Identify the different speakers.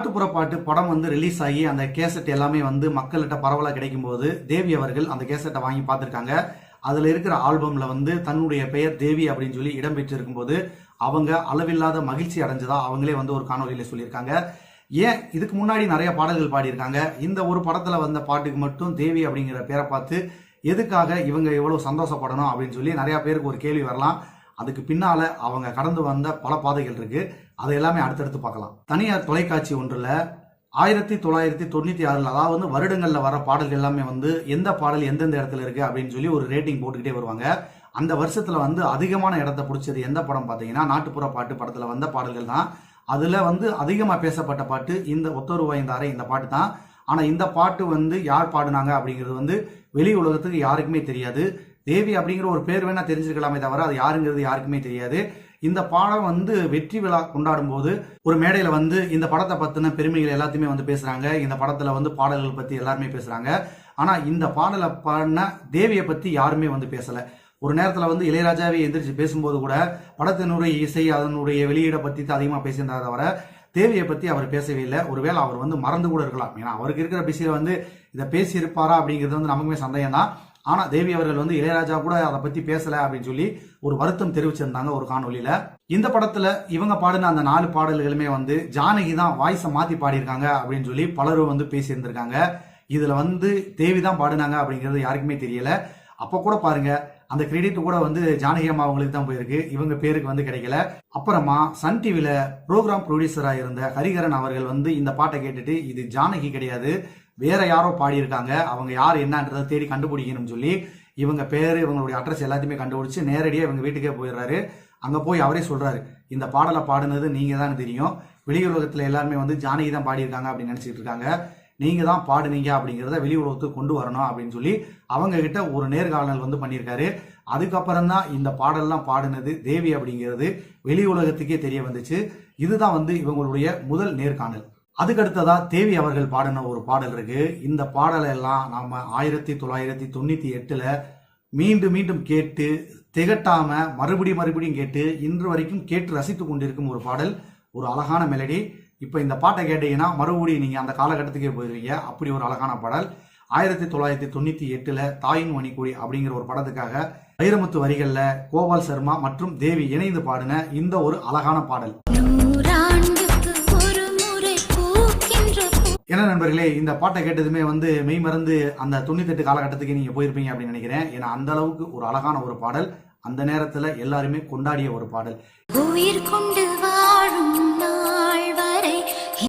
Speaker 1: நாட்டுப்புற பாட்டு படம் வந்து ரிலீஸ் ஆகி அந்த கேசட் எல்லாமே வந்து மக்கள்கிட்ட பரவலாக கிடைக்கும் போது தேவி அவர்கள் அந்த கேசட்டை வாங்கி பார்த்துருக்காங்க. அதில் இருக்கிற ஆல்பமில் வந்து தன்னுடைய பெயர் தேவி அப்படின்னு சொல்லி இடம்பெற்றிருக்கும் போது அவங்க அளவில்லாத மகிழ்ச்சி அடைஞ்சதா அவங்களே வந்து ஒரு காணொலியில் சொல்லியிருக்காங்க. ஏன்? இதுக்கு முன்னாடி நிறைய பாடல்கள் பாடியிருக்காங்க. இந்த ஒரு படத்தில் வந்த பாட்டுக்கு மட்டும் தேவி அப்படிங்கிற பேரை பார்த்து எதுக்காக இவங்க எவ்வளோ சந்தோஷப்படணும் அப்படின்னு சொல்லி நிறையா பேருக்கு ஒரு கேள்வி வரலாம். அதுக்கு பின்னால அவங்க கடந்து வந்த பல பாதைகள் இருக்கு. அதை எல்லாமே அடுத்தடுத்து பார்க்கலாம். தனியார் தொலைக்காட்சி ஒன்றுல ஆயிரத்தி தொள்ளாயிரத்தி தொண்ணூத்தி ஆறுல அதாவது வந்து வருடங்கள்ல வர பாடல்கள் எல்லாமே வந்து எந்த பாடல் எந்தெந்த இடத்துல இருக்கு அப்படின்னு சொல்லி ஒரு ரேட்டிங் போட்டுக்கிட்டே வருவாங்க. அந்த வருஷத்துல வந்து அதிகமான இடத்த பிடிச்சது எந்த படம் பார்த்தீங்கன்னா நாட்டுப்புற பாட்டு படத்துல வந்த பாடல்கள் தான். அதுல வந்து அதிகமாக பேசப்பட்ட பாட்டு இந்த ஒத்தொரு வாய்ந்தாரே இந்த பாட்டு தான். ஆனால் இந்த பாட்டு வந்து யார் பாடினாங்க அப்படிங்கிறது வந்து வெளி உலகத்துக்கு யாருக்குமே தெரியாது. தேவி அப்படிங்கிற ஒரு பேர் வேணா தெரிஞ்சிருக்கலாமே தவிர அது யாருங்கிறது யாருக்குமே தெரியாது. இந்த பாடம் வந்து வெற்றி விழா கொண்டாடும் போது ஒரு மேடையில வந்து இந்த படத்தை பத்தின பெருமைகள் எல்லாத்தையுமே வந்து பேசுறாங்க. இந்த படத்துல வந்து பாடல்கள் பத்தி எல்லாருமே பேசுறாங்க. ஆனா இந்த பாடலை பாடின தேவியை பத்தி யாருமே வந்து பேசல. ஒரு நேரத்துல வந்து இளையராஜாவே எந்திரிச்சு பேசும்போது கூட படத்தினுடைய இசை அதனுடைய வெளியீடை பத்தி தான் அதிகமா பேசியிருந்தார் தவிர தேவியை பத்தி அவர் பேசவே இல்லை. ஒருவேளை அவர் வந்து மறந்து கூட இருக்கலாம். ஏன்னா அவருக்கு இருக்கிற பிஸியில வந்து இதை பேசியிருப்பாரா அப்படிங்கிறது வந்து நமக்குமே சந்தேகம் தான் ஆனா தேவி அவர்கள் வந்து இளையராஜா கூட அதை பத்தி பேசல அப்படின்னு சொல்லி ஒரு வருத்தம் தெரிவிச்சிருந்தாங்க ஒரு காணொலியில இந்த படத்துல இவங்க பாடின அந்த நாலு பாடல்களுமே வந்து ஜானகி தான் வாய்ஸை மாத்தி பாடியிருக்காங்க அப்படின்னு சொல்லி பலரும் வந்து பேசியிருந்திருக்காங்க. இதுல வந்து தேவி தான் பாடினாங்க அப்படிங்கிறது யாருக்குமே தெரியல. அப்ப கூட பாருங்க அந்த கிரெடிட் கூட வந்து ஜானகி அம்மா அவங்களுக்கு தான் போயிருக்கு. இவங்க பேருக்கு வந்து கிடைக்கல. அப்புறமா சன் டிவில ப்ரோக்ராம் ப்ரொடியூசரா இருந்த ஹரிகரன் அவர்கள் வந்து இந்த பாட்டை கேட்டுட்டு இது ஜானகி கிடையாது. வேற யாரோ பாடியிருக்காங்க. அவங்க யார் என்னன்றதை தேடி கண்டுபிடிக்கணும்னு சொல்லி இவங்க பேர் இவங்களுடைய அட்ரஸ் எல்லாத்தையுமே கண்டுபிடிச்சு நேரடியாக இவங்க வீட்டுக்கே போயிடுறாரு. அங்கே போய் அவரே சொல்கிறாரு இந்த பாடலை பாடுனது நீங்கள் தான் தெரியும். வெளியுலகத்துல எல்லாருமே வந்து ஜானகி தான் பாடியிருக்காங்க அப்படின்னு நினச்சிட்டு இருக்காங்க. நீங்கள் தான் பாடுனீங்க அப்படிங்கிறத வெளி உலகத்துக்கு கொண்டு வரணும் அப்படின்னு சொல்லி அவங்க கிட்ட ஒரு நேர்காணல் வந்து பண்ணியிருக்காரு. அதுக்கப்புறம் தான் இந்த பாடல்லாம் பாடினது தேவி அப்படிங்கிறது வெளி உலகத்துக்கே தெரிய வந்துச்சு. இதுதான் வந்து இவங்களுடைய முதல் நேர்காணல். அதுக்கடுத்ததா தேவி அவர்கள் பாடின ஒரு பாடல் இருக்கு. இந்த பாடலை எல்லாம் நாம ஆயிரத்தி தொள்ளாயிரத்தி தொண்ணூற்றி எட்டில் மீண்டும் மீண்டும் கேட்டு திகட்டாம மறுபடியும் மறுபடியும் கேட்டு இன்று வரைக்கும் கேட்டு ரசித்து கொண்டிருக்கும் ஒரு பாடல் ஒரு அழகான மெலடி இப்போ இந்த பாட்டை கேட்டீங்கன்னா மறுபடியும் நீங்கள் அந்த காலகட்டத்துக்கே போயிருவீங்க. அப்படி ஒரு அழகான பாடல். ஆயிரத்தி தொள்ளாயிரத்தி தொண்ணூற்றி எட்டில் தாயின் மணிக்குடி அப்படிங்கிற ஒரு படத்துக்காக வைரமுத்து வரிகளில் கோபால் சர்மா மற்றும் தேவி இணைந்து பாடின இந்த ஒரு அழகான பாடல். என்ன நண்பர்களே இந்த பாட்டை கேட்டதுமே வந்து மெய் மறந்து அந்த தொண்ணூத்தெட்டு காலகட்டத்துக்கு நீங்க போயிருப்பீங்க அப்படின்னு நினைக்கிறேன். ஏன்னா அந்த அளவுக்கு ஒரு அழகான ஒரு பாடல். அந்த நேரத்துல எல்லாருமே கொண்டாடிய ஒரு பாடல்.
Speaker 2: உயிர் கொண்டு வாழும்